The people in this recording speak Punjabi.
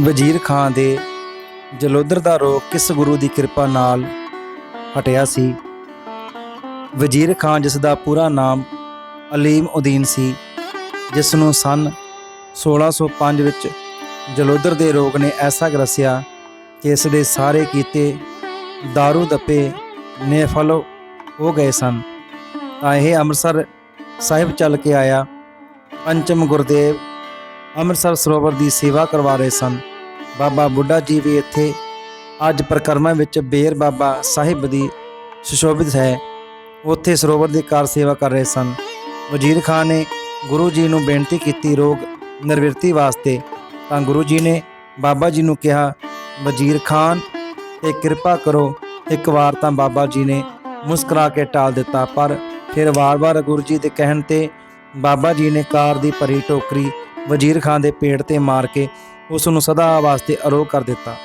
ਵਜ਼ੀਰ ਖਾਨ ਦੇ ਜਲੋਦਰ ਦਾ ਰੋਗ ਕਿਸ ਗੁਰੂ ਦੀ ਕਿਰਪਾ ਨਾਲ ਹਟਿਆ ਸੀ? ਵਜ਼ੀਰ ਖਾਨ ਜਿਸ ਦਾ ਪੂਰਾ ਨਾਮ ਅਲੀਮ ਉਦੀਨ ਸੀ, ਜਿਸ ਨੂੰ ਸਨ 1605 ਵਿੱਚ ਜਲੋਦਰ ਦੇ ਰੋਗ ਨੇ ਐਸਾ ਗਰਸਿਆ ਕਿ ਇਸ ਦੇ ਸਾਰੇ ਕੀਤੇ दारू ਦੱਪੇ ਨੇਫਲ ਹੋ ਗਏ ਸਨ। ਤਾਂ ਇਹ ਅੰਮ੍ਰਿਤਸਰ ਸਾਹਿਬ ਚੱਲ ਕੇ ਆਇਆ। ਪੰਚਮ ਗੁਰਦੇਵ ਅੰਮ੍ਰਿਤਸਰ ਸਰੋਵਰ ਦੀ ਸੇਵਾ ਕਰਵਾ ਰਹੇ ਸਨ। ਬਾਬਾ ਬੁੱਢਾ ਜੀ ਵੀ ਇੱਥੇ। ਅੱਜ ਪ੍ਰਕਰਮਾਂ ਵਿੱਚ ਬੇਰ ਬਾਬਾ ਸਾਹਿਬ ਦੀ ਸੁਸ਼ੋਭਿਤ ਹੈ। ਉੱਥੇ ਸਰੋਵਰ ਦੀ ਕਾਰ ਸੇਵਾ ਕਰ ਰਹੇ ਸਨ। ਵਜ਼ੀਰ ਖਾਨ ਨੇ ਗੁਰੂ ਜੀ ਨੂੰ ਬੇਨਤੀ ਕੀਤੀ ਰੋਗ ਨਿਰਵਿਰਤੀ ਵਾਸਤੇ। ਤਾਂ ਗੁਰੂ ਜੀ ਨੇ ਬਾਬਾ ਜੀ ਨੂੰ ਕਿਹਾ, ਵਜ਼ੀਰ ਖਾਨ, ਤੇ ਕਿਰਪਾ ਕਰੋ। ਇੱਕ ਵਾਰ ਤਾਂ ਬਾਬਾ ਜੀ ਨੇ ਮੁਸਕਰਾ ਕੇ ਟਾਲ ਦਿੱਤਾ, ਪਰ ਫਿਰ ਵਾਰ-ਵਾਰ ਗੁਰੂ ਜੀ ਦੇ ਕਹਿਣ ਤੇ ਬਾਬਾ ਜੀ ਨੇ ਕਾਰ ਦੀ ਭਰੀ ਟੋਕਰੀ ਵਜ਼ੀਰ ਖਾਨ ਦੇ ਪੇਟ ਤੇ ਮਾਰ ਕੇ ਉਸ ਨੂੰ ਸਦਾ ਵਾਸਤੇ ਅਰੋਗ ਕਰ ਦਿੱਤਾ।